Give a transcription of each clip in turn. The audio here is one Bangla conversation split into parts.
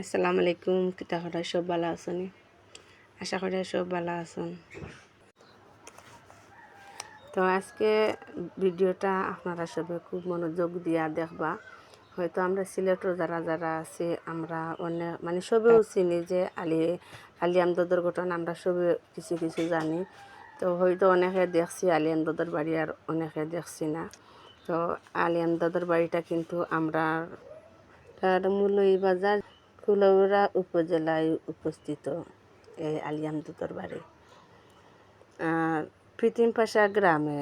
আসসালামু আলাইকুম কিতা করা সব ভালো আছেন? আশা করি সব ভালো আছেন। তো আজকে ভিডিওটা আপনারা সবাই খুব মনোযোগ দিয়া দেখবা। হয়তো আমরা সিলেটের যারা যারা আছে, আমরা অনেক মানে সবেও চিনি যে আলি আলি আমদদের ঘটনা আমরা সবে কিছু কিছু জানি। তো হয়তো অনেকে দেখছি আলি আমদদের বাড়ি আর অনেকে দেখছি না। তো আলি আমদদের বাড়িটা কিন্তু আমরা তার মূলই বাজার। ফুলৌরা উপজেলায় উপস্থিত, এই আলিয়ামদুতর বাড়ি। আর প্রীতিম পাশা গ্রামে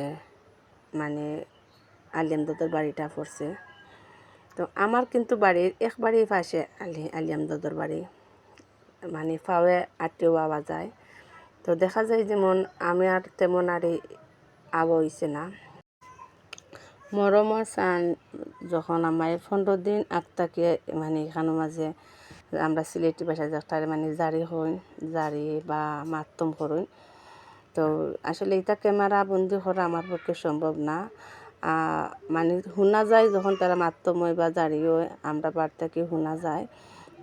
মানে আলিয়ামদুতর বাড়িটা পড়ছে। তো আমার কিন্তু বাড়ির একবারই পাশে আলি আলিয়ামদুতর বাড়ি। মানে ফাওয়ে আটটেও আওয়া যায়। তো দেখা যায় যেমন আমি আর তেমন আর আব হইছে না। মরমর চান যখন আমার পনেরো দিন আগ তাকে মানে এখানো মাঝে আমরা সিলেটি ভাষায় যাত্রার মানে জারি হই, জারি বা মাতম করুন তো আসলে এটা ক্যামেরা বন্দি করা আমার পক্ষে সম্ভব না। মানে শোনা যায় যখন তারা মাতম হয় বা জারি হয় আমরা বার থেকে শোনা যায়।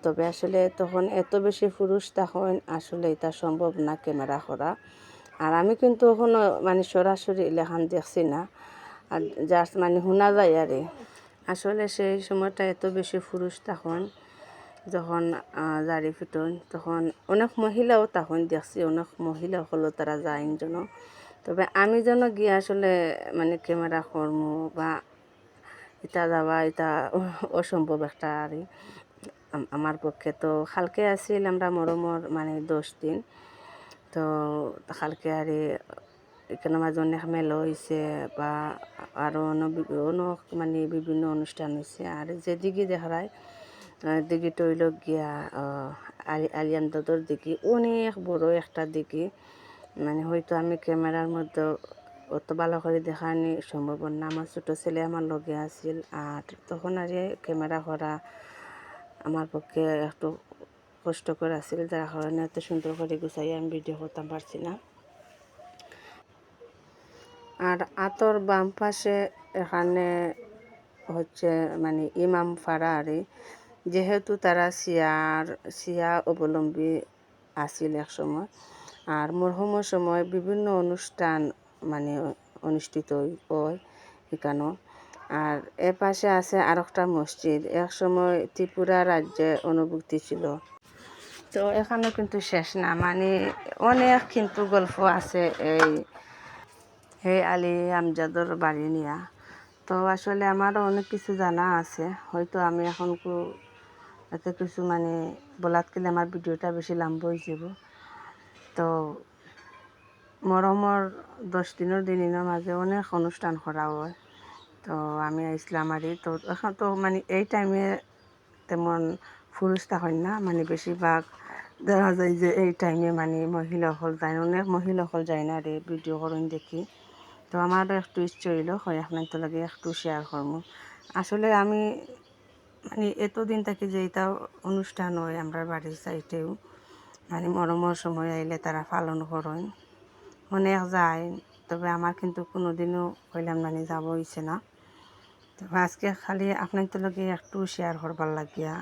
তবে আসলে তখন এত বেশি পুরুষ তখন আসলে এটা সম্ভব না ক্যামেরা করা। আর আমি কিন্তু এখনও মানে সরাসরি লেখান দেখছি না। আর জাস্ট মানে শোনা যায় আরে আসলে সেই সময়টা এত বেশি পুরুষ তখন যখন জারি ফিটন, তখন অনেক মহিলাও তখন দেখছি অনেক মহিলা হলো তারা যায় যেন তবে আমি যেন গিয়ে আসলে মানে ক্যামেরা কর্ম বা এটা যাওয়া এটা অসম্ভব একটা আর আমার পক্ষে তো খালকে আসিল আমরা মরমর মানে দশ দিন। তো খালকে আর এখানে মাঝে অনেক মেলো হয়েছে বা আরও অনেক মানে বিভিন্ন অনুষ্ঠান হয়েছে আর যেদিকে দেখা যায় দিঘি টইল গিয়া আলি, আলিয়ান দদর দিঘি, অনেক বড় একটা দিঘি। মানে হয়তো আমি ক্যামেরার মধ্যে অত ভালো করে দেখানি সম্ভব না আমার ছোটো ছেলে আমার লগে আছিল। আর তখন আর ক্যামেরা করা আমার পক্ষে একটু কষ্টকর আছিল যার কারণে এত সুন্দর করে গুছাই আমি ভিডিও করতাম পারছি না। আর আতর বাম পাশে এখানে হচ্ছে মানে ইমাম ফাড়া আরে যেহেতু তারা শিয়ার, শিয়া অবলম্বী আছিল এক সময় আর মরহুমের সময় বিভিন্ন অনুষ্ঠান মানে অনুষ্ঠিত হয় এখানেও। আর এ পাশে আছে আর একটা মসজিদ। এক সময় ত্রিপুরা রাজ্যে অনুভূতি ছিল। তো এখানেও কিন্তু শেষ না। মানে অনেক কিন্তু গল্প আছে এই হে আলী আমজাদর বাড়ি নিয়া। তো আসলে আমারও অনেক কিছু জানা আছে। হয়তো আমি এখন এত কিছু মানে বলাত গেলে আমার ভিডিওটা বেশি লম্বা হয়ে যাব। তো মরমর দশ দিনের দিনের মাঝে অনেক অনুষ্ঠান করা হয়। তো আমি আইসলাম আর তো এখন, তো মানে এই টাইমে তেমন পুরুষ হয় না মানে বেশিরভাগ দেখা যায় যে এই টাইমে মানে মহিলাসকল যায়, অনেক মহিলাসকল যায় না রে ভিডিও করেন দেখি। তো আমারও একটু ইচ্ছে হইল হয় আপনার তো লাগে একটু শেয়ার করব আসলে আমি মানে এতদিন থাকি যে এটা অনুষ্ঠান হয় আমরা বাড়ির সাইটেও মানে মরমর সময় আইলে তারা পালন করেন। অনেক যায়, তবে আমার কিন্তু কোনো দিনও কইলাম মানে যাব হয়েছে না। তবে আজকে খালি আপনার তো লগে একটু শেয়ার করবার লাগিয়া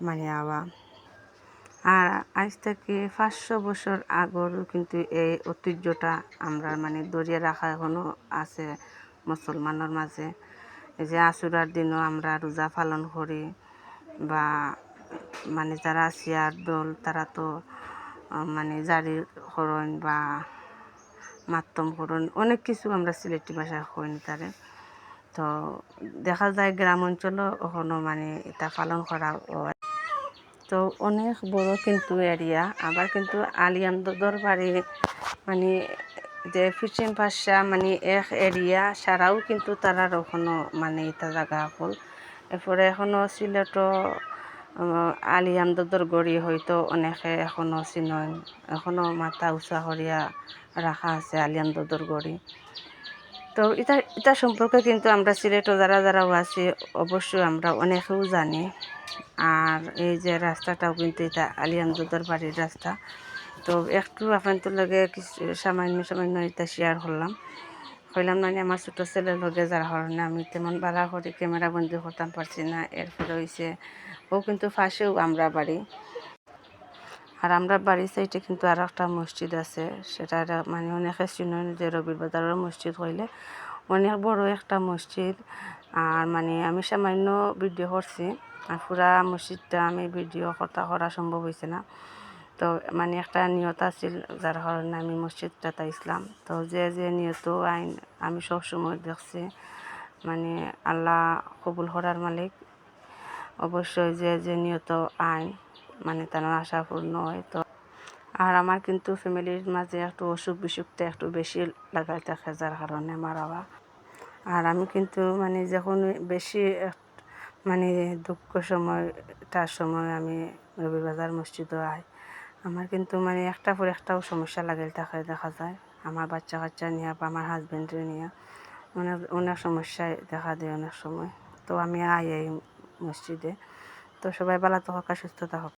মানে আবা আর আজ থেকে পাঁচশো বছর আগর কিন্তু এই ঐতিহ্যটা আমরা মানে দরিয়া রাখা এখনও আছে মুসলমানের মাঝে। এই যে আশুরার দিনও আমরা রোজা পালন করি বা মানে যারা শিয়ার দল, তারা তো মানে জারি করণ বা মাতম করণ অনেক কিছু আমরা সিলেটি ভাষায় কইনি তারে। তো দেখা যায় গ্রাম অঞ্চলও এখনও মানে এটা পালন করা হয়। তো অনেক বড় কিন্তু এরিয়া, আবার কিন্তু আলিয়ামদর বাড়ি মানে যে ফিচিং ভাষা মানে এক এরিয়া সারাও কিন্তু তারার এখনও মানে এটা জায়গা হল। এরপরে এখনও সিলেটও আলিয়ামদর গড়ি হয়তো অনেকে এখনও চিনন। এখনও মাথা উঁচা করিয়া রাখা আছে আলি আলিয়ামদর গড়ি। তো এটা এটা সম্পর্কে কিন্তু আমরা সিলেটও যারা যারাও আছি অবশ্যই আমরা অনেকেও জানি। আর এই যে রাস্তাটাও কিন্তু এটা আলিয়ামদুদার বাড়ির রাস্তা তো একটু আপনাদের লাগে কিছু সামান্য সামান্য এটা শেয়ার করলাম। হইলাম না আমার ছোটো ছেলের লগে যার কারণে আমি তেমন বাড়া করে, ক্যামেরা বন্দি করতাম, পারছি না। এরপরে হয়েছে ও কিন্তু ফাঁসেও আমরা বাড়ি। আর আমরা বাড়ির সাইডে কিন্তু আর একটা মসজিদ আছে, সেটা মানে অনেকে চিনেন যে রবির বাজারের মসজিদ হইলে। অনেক বড় একটা মসজিদ। আর মানে আমি সামান্য ভিডিও করছি, আর পুরা মসজিদটা আমি ভিডিও করা করা সম্ভব হয়েছে না। তো মানে একটা নিয়ত আছিল যার কারণে আমি মসজিদটাতে ইসলাম। তো যে যে নিয়ত, আইন আমি সবসময় দেখছি। মানে আল্লাহ কবুল করার মালিক। অবশ্যই যে যে নিয়ত, আইন মানে তার আশা পূর্ণ হয়। তো আর আমার কিন্তু ফ্যামিলির মাঝে একটু অসুখ বিসুখটা একটু বেশি লাগাই থাকে যার কারণে মারা বা আর আমি কিন্তু মানে যখন বেশি মানে দুঃখ সময়টার সময় আমি রবিবাজার মসজিদও আই। আমার কিন্তু মানে একটা পর একটাও সমস্যা লাগে তাকে দেখা যায়। আমার বাচ্চা কাচ্চা নিয়ে বা আমার হাজব্যান্ডের নিয়ে। অনেক অনেক সমস্যায় দেখা দেয় অনেক সময়। তো আমি আই এই মসজিদে। তো সবাই ভালো থাকা, সুস্থ থাকুক